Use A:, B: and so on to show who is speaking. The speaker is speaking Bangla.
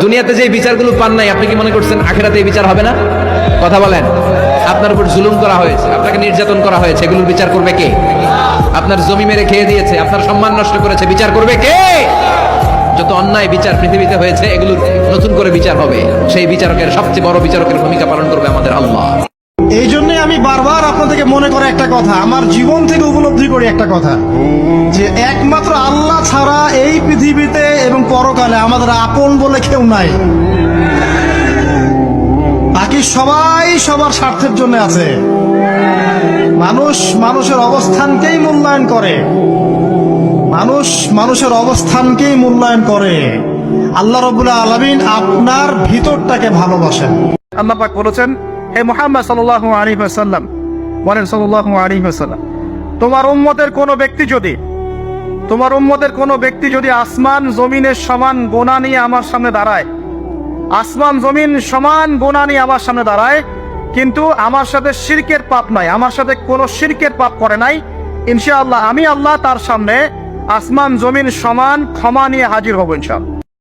A: দুনিয়াতে যে বিচারগুলো পান নাই, আপনি কি মনে করছেন আখেরাতে এই বিচার হবে না? কথা বলেন, আপনার উপর জুলুম করা হয়েছে, আপনাকে নির্যাতন করা হয়েছে, এগুলোর বিচার করবে কে? আপনার জমি মেরে খেয়ে দিয়েছে, আপনার সম্মান নষ্ট করেছে, বিচার করবে কে? যত অন্যায় বিচার পৃথিবীতে হয়েছে এগুলোর নতুন করে বিচার হবে। সেই বিচারকের সবচেয়ে বড় বিচারকের ভূমিকা পালন করবে আমাদের আল্লাহ।
B: এই জন্যই আমি বারবার আপনাদেরকে মনে করে একটা কথা, আমার জীবন থেকে উপলব্ধি করি একটা কথা, যে একমাত্র আল্লাহ ছাড়া এই পৃথিবীতে পরকালে আমাদের আপন বলে কেউ নাই। বাকি সবাই সবার স্বার্থের জন্য আছে। মানুষ মানুষের অবস্থানকেই মূল্যায়ন করে। মানুষ মানুষের অবস্থানকেই মূল্যায়ন করে। আল্লাহ রবুল্লাহ আলমিন আপনার ভিতরটাকে ভালোবাসেন।
C: আল্লাহ পাক বলেছেন, হে মুহাম্মদ সাল্লাল্লাহু আলাইহি ওয়াসাল্লাম, বলেন সাল্লাল্লাহু আলাইহি ওয়াসাল্লাম, তোমার উম্মতের কোনো ব্যক্তি যদি তোমার উম্মতের কোনো ব্যক্তি যদি আসমান জমিনের সমান গোনা নিয়ে আমার সামনে দাঁড়ায়, আসমান জমিন সমান গোনা নিয়ে আমার সামনে দাঁড়ায়, কিন্তু আমার সাথে সিরকের পাপ নাই, আমার সাথে কোনো শিরকের পাপ করে নাই, ইনশাআল্লাহ আমি আল্লাহ তার সামনে আসমান জমিন সমান ক্ষমা নিয়ে হাজির হব ইনশাআল্লাহ।